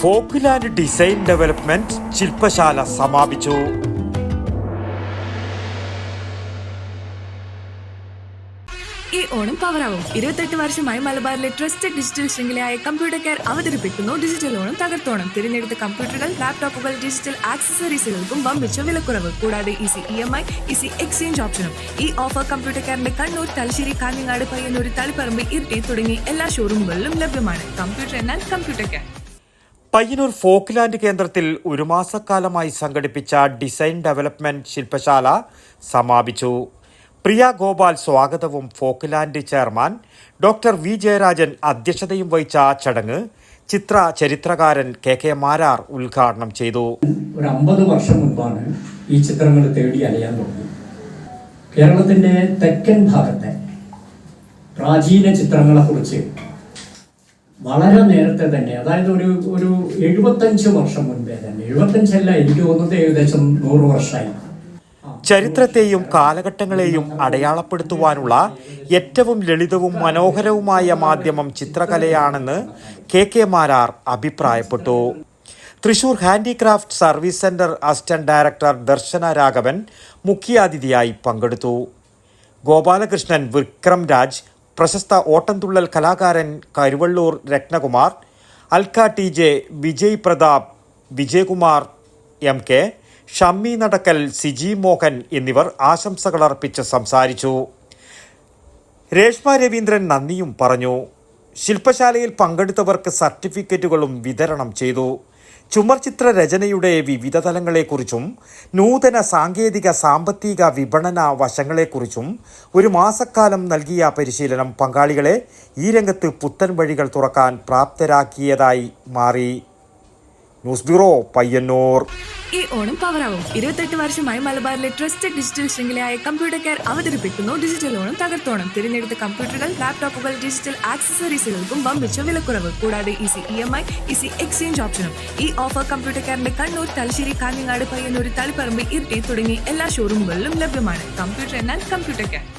Folkland design development ശില്പശാല സമാപിച്ചു. ഈ ഓണം പവറാവും. ഇരുപത്തെട്ട് വർഷമായി മലബാറിലെ ട്രസ്റ്റഡ് ഡിജിറ്റൽ ശൃംഖലയായ കമ്പ്യൂട്ടർ കെയർ അവതരിപ്പിക്കുന്നു. ഡിജിറ്റൽ ഓണം തകർത്തോണം. തിരഞ്ഞെടുത്ത കമ്പ്യൂട്ടറുകൾ ലാപ്ടോപ്പുകൾ ഡിജിറ്റൽ ആക്സസറീസുകൾക്കും വമ്പിച്ച വിലക്കുറവ്. കൂടാതെ easy E M I easy exchange ഓപ്ഷനും. ഈ ഓഫർ കമ്പ്യൂട്ടർ കെയറിന്റെ കണ്ണൂർ തലശ്ശേരി കാഞ്ഞങ്ങാട് പയ്യന്നൂർ തളിപ്പറമ്പ് ഇരിട്ടി തുടങ്ങി എല്ലാ ഷോറൂമുകളിലും ലഭ്യമാണ്. കമ്പ്യൂട്ടർ എന്നാൽ കമ്പ്യൂട്ടർ കെയർ. പയ്യന്നൂർ ഫോക്ക്ലാൻഡ് കേന്ദ്രത്തിൽ ഒരു മാസക്കാലമായി സംഘടിപ്പിച്ച ഡിസൈൻ ഡെവലപ്മെന്റ് ശില്പശാല സമാപിച്ചു. പ്രിയ ഗോപാൽ സ്വാഗതവും Folkland chairman doctor V. Jayarajan അധ്യക്ഷതയും വഹിച്ച ചടങ്ങ് ചിത്ര ചരിത്രകാരൻ കെ. കെ. മാരാർ ഉദ്ഘാടനം ചെയ്തു. ഒരു അമ്പത് വർഷം മുമ്പാണ് ഈ ചിത്രങ്ങൾ തേടി അലയാൻ തുടങ്ങി. കേരളത്തിന്റെ തെക്കൻ ഭാഗത്തെ പ്രാചീന ചിത്രങ്ങളെക്കുറിച്ച് വളരെ നേരത്തെ തന്നെ അതായത് ഒരു ഒരു എഴുപത്തഞ്ച് വർഷം മുൻപേ തന്നെ. എഴുപത്തഞ്ചല്ല എനിക്ക് തോന്നുന്നത് ഏകദേശം നൂറ് വർഷമായി. ചരിത്രത്തെയും കാലഘട്ടങ്ങളെയും അടയാളപ്പെടുത്തുവാനുള്ള ഏറ്റവും ലളിതവും മനോഹരവുമായ മാധ്യമം ചിത്രകലയാണെന്ന് കെ കെ മാരാർ അഭിപ്രായപ്പെട്ടു. Thrissur handicraft service centre assistant director Darshana Raghavan മുഖ്യാതിഥിയായി പങ്കെടുത്തു. ഗോപാലകൃഷ്ണൻ വിക്രം രാജ് പ്രശസ്ത ഓട്ടംതുള്ളൽ കലാകാരൻ Karuvallur Rathnakumar Alka T J Vijay Prathap Vijayakumar M K Shammi Nadakkal Siji Mohan എന്നിവർ ആശംസകൾ അർപ്പിച്ച് സംസാരിച്ചു. രേഷ്മ രവീന്ദ്രൻ നന്ദിയും പറഞ്ഞു. ശില്പശാലയിൽ പങ്കെടുത്തവർക്ക് സർട്ടിഫിക്കറ്റുകളും വിതരണം ചെയ്തു. ചുമർചിത്ര രചനയുടെ വിവിധ തലങ്ങളെക്കുറിച്ചും നൂതന സാങ്കേതിക സാമ്പത്തിക വിപണന വശങ്ങളെക്കുറിച്ചും ഒരു മാസക്കാലം നൽകിയ പരിശീലനം പങ്കാളികളെ ഈ രംഗത്ത് പുത്തൻ വഴികൾ തുറക്കാൻ പ്രാപ്തരാക്കിയതായി മാറി. News bureau Payyanur. ഈ ഓണം പവറാവും. ഇരുപത്തെട്ട് വർഷമായി മലബാറിലെ ട്രസ്റ്റഡ് ഡിജിറ്റൽ ശൃംഖലയായ കമ്പ്യൂട്ടർ കെയർ അവതരിപ്പിക്കുന്നു. ഡിജിറ്റൽ ഓണം തകർത്തോണം. തിരഞ്ഞെടുത്ത കമ്പ്യൂട്ടറുകൾ ലാപ്ടോപ്പുകൾ ഡിജിറ്റൽ ആക്സസറീസുകൾക്കും വമ്പിച്ച വിലക്കുറവ്. കൂടാതെ easy E M I easy exchange ഓപ്ഷനും ഈ ഓഫർ കമ്പ്യൂട്ടർ കെയറിന്റെ കണ്ണൂർ തലശ്ശേരി കാഞ്ഞങ്ങാട് പയ്യന്നൂർ തളിപ്പറമ്പ് ഇരിട്ടി തുടങ്ങി എല്ലാ ഷോറൂമുകളിലും ലഭ്യമാണ്. കമ്പ്യൂട്ടർ എന്നാൽ കമ്പ്യൂട്ടർ കെയർ